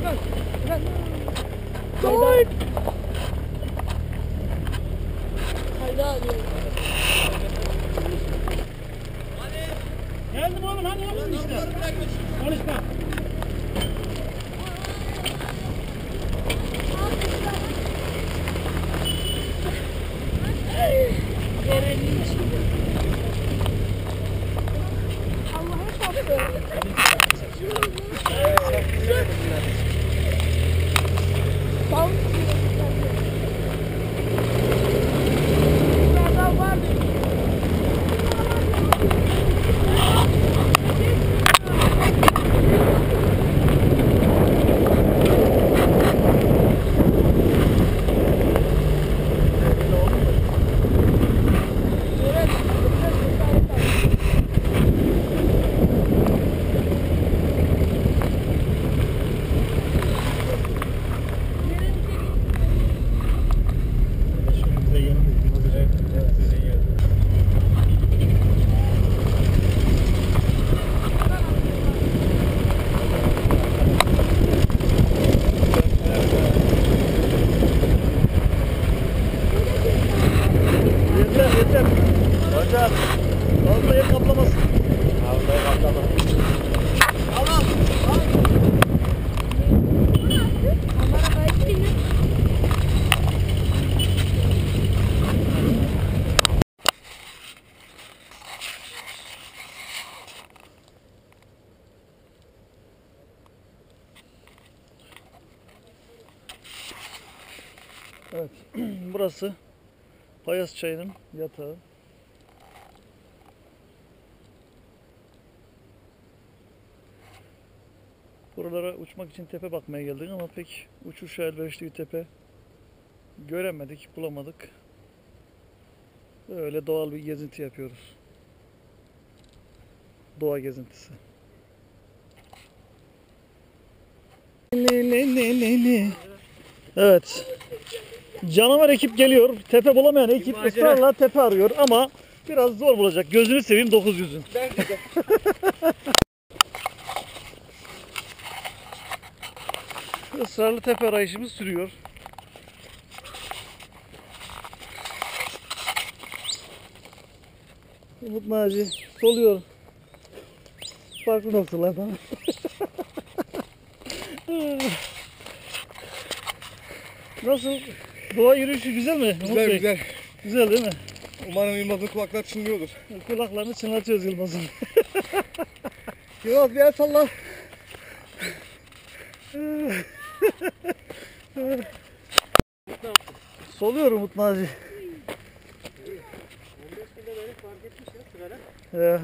Buradan. Buradan. Gol. Kayda alıyorum. Geldim oğlum hadi yapın işte. Konuşma. Allah'a şükür. pound Evet. Burası Payas Çayı'nın yatağı. Buralara uçmak için tepe bakmaya geldik ama pek uçuş elverişli bir tepe göremedik, bulamadık. Böyle doğal bir gezinti yapıyoruz. Doğa gezintisi. Le le le le le. Evet. Canavar ekip geliyor. Tepe bulamayan ekip ısrarla tepe arıyor ama biraz zor bulacak. Gözünü seveyim 900'ün. Israrlı tepe arayışımız sürüyor. Umut Naci soluyor. Farklı noktalardan. Nasıl? Doğa yürüyüşü güzel mi? Umut Güzel Bey? güzel. Güzel değil mi? Umarım Yılmaz'ın kulaklar çınlıyordur. Kulaklarını çınlatıyoruz Yılmaz'ın. Yılmaz bir el salla. Soluyor Umut Naci. Ya.